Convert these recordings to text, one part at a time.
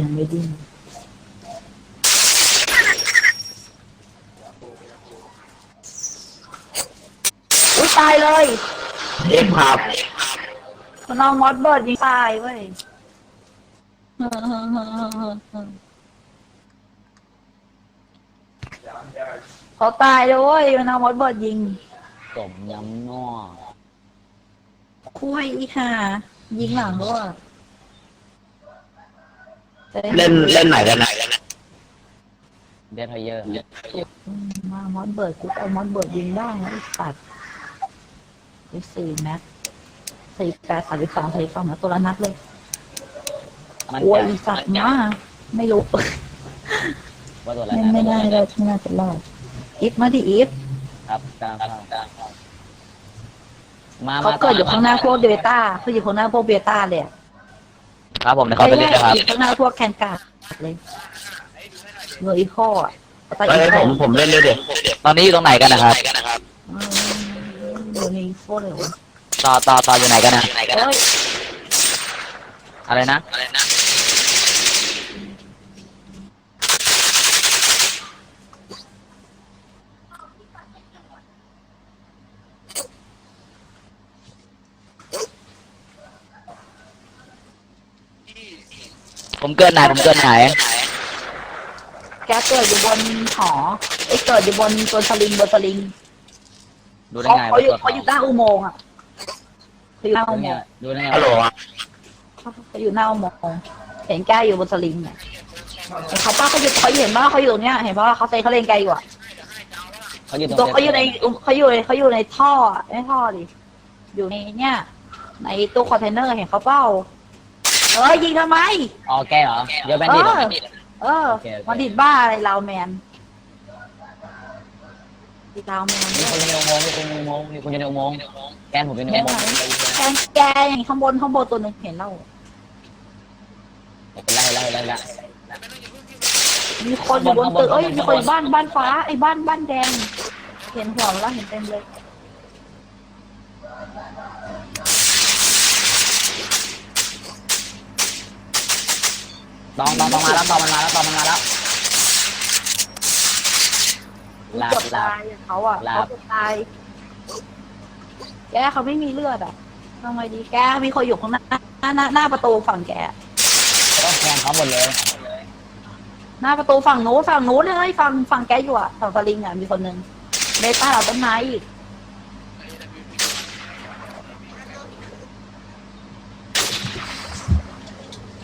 ยังไม่ดิ้นอุ้ยตายเลยเอ็มครับมันเอามอสเบิร์ดยิงตายเว้ยเขาตายเลยเว้ยมันเอามอสเบิร์ดยิงต้มยำนัวคุยอีห่ายิงหลังด้วย เล่นเล่นไหนกันนะเดทเยอร์อืมมามอสเบิร์ดกูเอามอสเบิร์ดยิงได้นะไอ้สัตว์ไอ้สี่แม็กสี่แปดสามสิบสองสี่สองนะตัวละนัดเลยมันโอ้ยจะอีสัตว์มาไม่รู้ว่าตัวอะไรไม่นะไม่ได้เลยไม่น่าจะรอดอีฟมาดิอีฟครับกลางครับมาเขาเกิดอยู่ข้างหน้าพวกเบต้าเขาอยู่ข้างหน้าพวกเบต้าเลยอะ ครับผมเดี๋ยวเขาไปเล่นนะครับอยู่ข้างหน้าพวกแคนการ์ดเลยเงยอีโคอะตาเอ้อียโคผมผมเล่นด้วยเด็ตอนนี้อยู่ตรงไหนกันนะครับอืมอยู่ในอีโคเลยวะต่อต่อต่ออยู่ไหนกันนะเอ้ยอะไรนะ ผมเกินไหนผมเกินไหนแกเกิดอยู่บนหอไอ้ยเกิดอยู่บนบนสลิงบนสลิงดูได้เขาไงเขาอยู่ตัวเขาอยู่หน้าอุโมงค์อะเขาอยู่หน้าอุโมงค์ดูได้ไงฮัลโหลเขาอยู่หน้าอุโมงค์เห็นแกอยู่บนสลิงเนี่ยเห็นเขาป้าเขาอยู่เขาเห็นว่าเขาอยู่ตรงเนี้ยเห็นว่าเขาเซนเขาเล่นแกอยู่อะเขาอยู่ตรงตัวเขาอยู่ในเขาอยู่ในเขาอยู่ในท่ออะในท่อดิอยู่ในเนี่ยในตู้คอนเทนเนอร์เห็นเขาเป้า เออยิงทำไม อ๋อแกเหรอ เดี๋ยวแบนดี้เหรอเออโอเคโอเคมาดิดบ้าอะไรลาวแมนดิดลาวแมนมีคนอยู่ในอุโมงค์มีคนอยู่ในอุโมงค์มีคนอยู่ในอุโมงค์แกนผมอยู่ในอุโมงค์แกงแกงข้างบนข้างบนตัวหนึ่งเห็นแล้วไล่ไล่ไล่ไล่มีคนอยู่บนตึกเอ้ยมีคนอยู่บ้านบ้านฟ้าไอ้บ้านบ้านแดง เห็นหัวมันแล้วเห็นเต็มเลย ตองตองตองมาแล้วตองมันมาแล้วตองมันมาแล้วหลับเกือบหลับ ตายอะเขาอะหลับ เขาเกือบตายแกเขาไม่มีเลือดอะทำไงดีแกมีคนอยู่ข้างหน้าหน้าหน้าหน้าประตูฝั่งแกต้องแทงเขาหมดเลยหน้าประตูฝั่งนู้นฝั่งนู้นเลยฝั่งฝั่งแกอยู่อะฝั่งสลิงอะมีคนหนึ่งเบต้าเอาต้นไม้อีก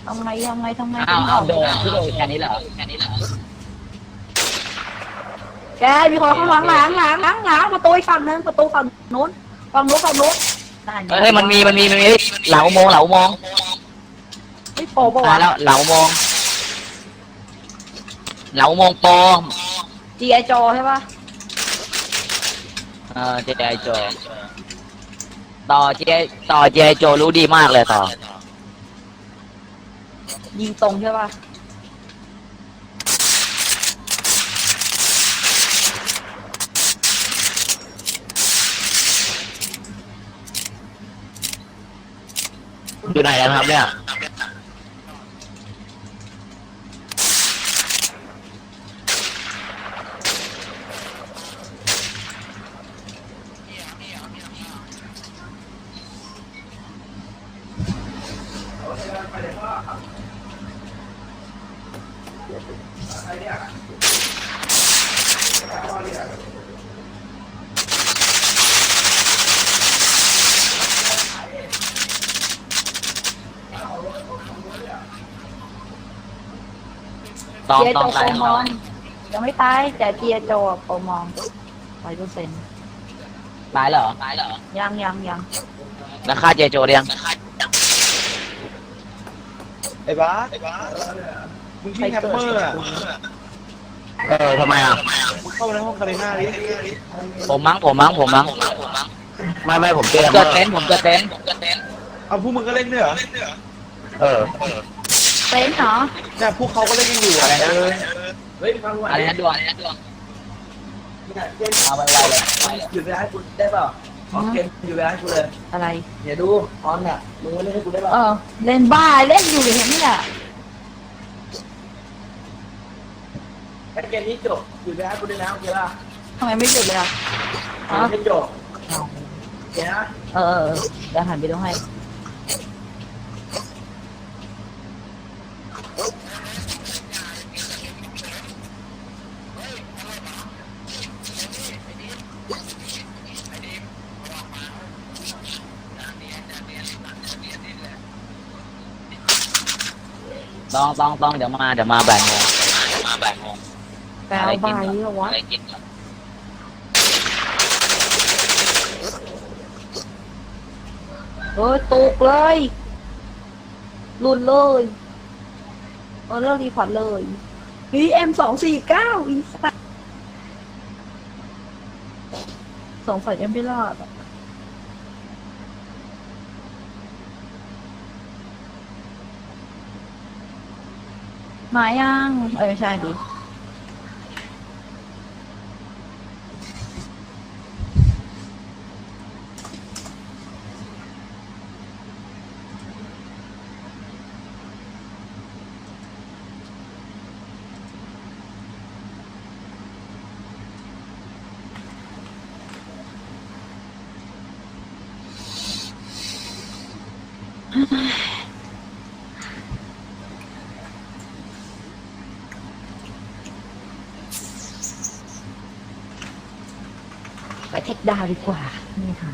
ทำไงทำไงทำไงอ้าวทำไงอ้าวโดนพี่โดนแค่นี้เหรอแค่นี้เหรอแกมีคนข้างหลังหลังหลังหลังหลังประตูอีกฝั่งนึงประตูฝั่งนู้นฝั่งนู้นฝั่งนู้นนั่นไงเฮ้ยมันมีมันมีมันมีเหลาโมงเหลาโมงไม่โปรปะมาวะแล้วเหลาโมงเหลาโมงโปมจีไอจอใช่ปะเออเจไอโจต่อเจต่อเจไอโจรู้ดีมากเลยต่อ ยิงตรงใช่ปะอยู่ไหนกันครับเนี่ย ตองจีไอตโจองโปตายรมองยังไม่ตายแต่จีไอโจอะโปรมองร้อยเปอร์เซ็นต์ตายเหรอตายเหรอยังยังยังแล้วฆ่าเจไอโจเรียงไอ้บ้าสมึงที่แฮมเมอร์อะเออทำไมอะ มึงเข้ามาในห้องคาริน่าดิผมมั้งผมมั้งผมมั้งไม่ไม่ผมเจอเกิดเต็นท์ผมเกิดเต็นท์เอาพวกมึงก็เล่นด้วยเหรอเออ เป็นเหรอเนี่ยพวกเขาก็เล่นกันอยู่อะไรนะเอออะไรนะดวงอะไรนะดวงเอาไปไวเลยหยุดเวลาให้กูได้เปล่าขอเกมหยุดเวลาให้กูเลยอะไรเดี๋ยวดูออนเนี่ยมึงมาเล่นให้กูได้เปล่าเออเล่นบ้าเล่นอยู่เห็นไหมเนี่ยแต่เกมนี้จบอยู่ไปให้กูด้วยนะโอเคป่ะทำไมไม่หยุดเลยอะเกอ๋อมไม่จบเอาโอเคนะเออเออเออเดี๋ยวหันไปต้องให้ ต้องต้องต้องเดี๋ยวมาเดี๋ยวมาบ่ายโมงมาบ่ายโมงแปลใบเหรอวะอะไรกินเฮ้ยตกเลยหลุดเลยเออเลิกรีพอร์ตเลยพีเอ็มสองสี่เก้าอีสัตว์สงสัยยังไม่รอดอะ มายังเอ้ยไม่ใช่ดิ ดาวดีกว่านี่ค่ะ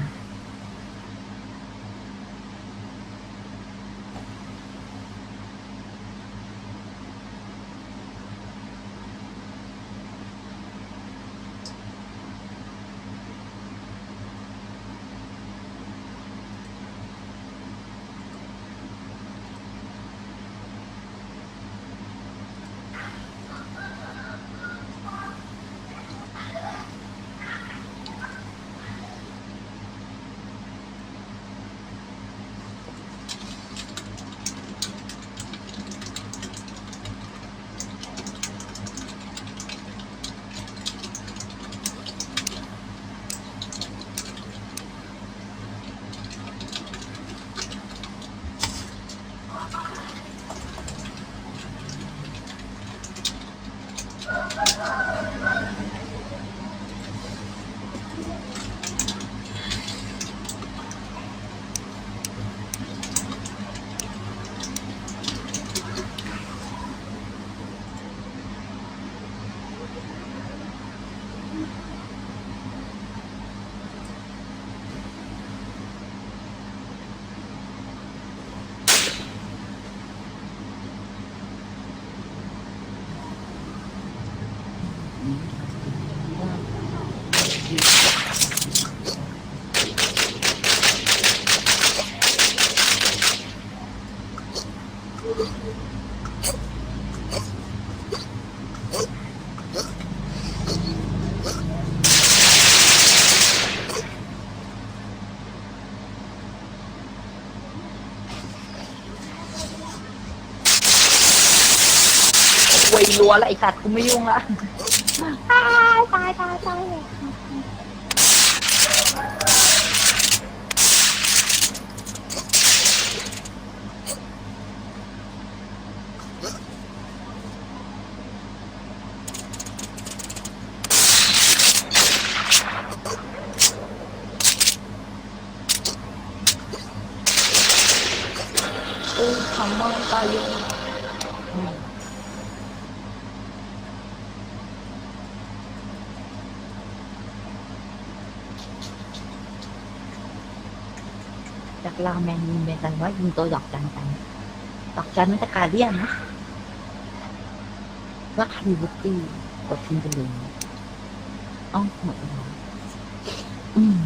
วยรัวแล้วไอ้สัตว์กูไม่ยุ่งละ ตายตายตายตาย เออทำมันตายอยู่จากราแมนยิงไปกันว่ายิงตัวดอกจันกันดอกจันไม่ใช่การเดียนนะว่าคาริบุตี้กดทิ้งไปเลยอ้าหมดแล้วอืม